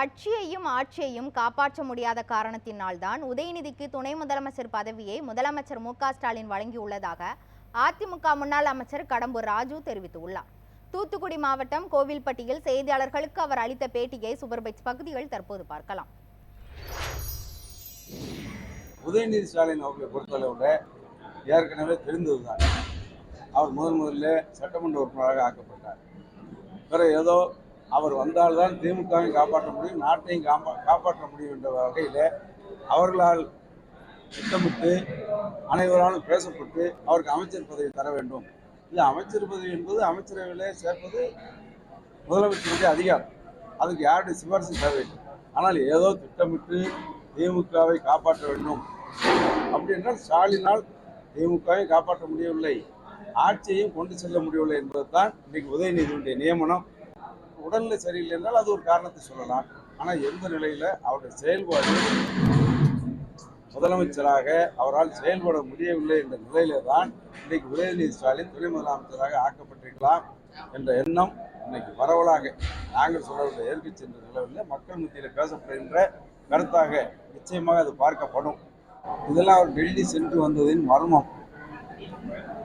கட்சியையும் ஆட்சியையும் காப்பாற்ற முடியாத காரணத்தினால்தான் உதயநிதிக்கு துணை முதலமைச்சர் பதவியை முதலமைச்சர் மு ஸ்டாலின் வழங்கியுள்ளதாக அதிமுக முன்னாள் அமைச்சர் கடம்பூர் ராஜு தெரிவித்துள்ளார். தூத்துக்குடி மாவட்டம் கோவில்பட்டியில் செய்தியாளர்களுக்கு அவர் அளித்த பேட்டியை சூப்பர்பைட்ஸ் பகுதிகள் தற்போது பார்க்கலாம். உதயநிதி ஸ்டாலின் அவர்களை பொறுத்தளவில் ஏற்கனவே தெரிந்ததுதான். அவர் முதன் முதல்ல சட்டமன்ற உறுப்பினராக ஆக்கப்பட்டார். பிறகு ஏதோ அவர் வந்தால்தான் திமுகவையும் காப்பாற்ற முடியும் நாட்டையும் காப்பா காப்பாற்ற முடியும் என்ற வகையில் அவர்களால் திட்டமிட்டு அனைவராலும் பேசப்பட்டு அவருக்கு அமைச்சர் பதவி தர வேண்டும். இல்லை அமைச்சர் பதவி என்பது அமைச்சரவையிலே சேர்ப்பது முதலமைச்சருடைய அதிகாரம். அதுக்கு யாருடைய சிபாரிசு தேவையில்லை ஆனால் ஏதோ திட்டமிட்டு திமுகவை காப்பாற்ற வேண்டும். அப்படி என்றால் ஸ்டாலினால் திமுகவை காப்பாற்ற முடியவில்லை. ஆட்சியையும் கொண்டு செல்ல முடியவில்லை என்பதுதான் இன்னைக்கு உதயநிதியுடைய நியமனம். உடல்நிலை சரியில்லை என்றால் அது ஒரு காரணத்தை சொல்லலாம். ஆனால் எந்த நிலையில் அவருடைய செயல்பாடு முதலமைச்சராக அவரால் செயல்பட முடியவில்லை என்ற நிலையில தான் இன்றைக்கு உதயநிதி ஸ்டாலின் துணை முதலமைச்சராக ஆக்கப்பட்டிருக்கலாம் என்ற எண்ணம் இன்னைக்கு பரவலாக நாங்கள் சொல்லவில்லை எதிர்க்கட்சி சென்ற நிலவில் மக்கள் மத்தியில் பேசப்படுகின்ற கருத்தாக நிச்சயமாக அது பார்க்கப்படும். இதெல்லாம் அவர் டெல்லி சென்று வந்ததின் மர்மம்.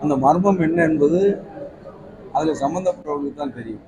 அந்த மர்மம் என்ன என்பது அதில் சம்பந்தப்பட்டவர்களுக்கு தான் தெரியும்.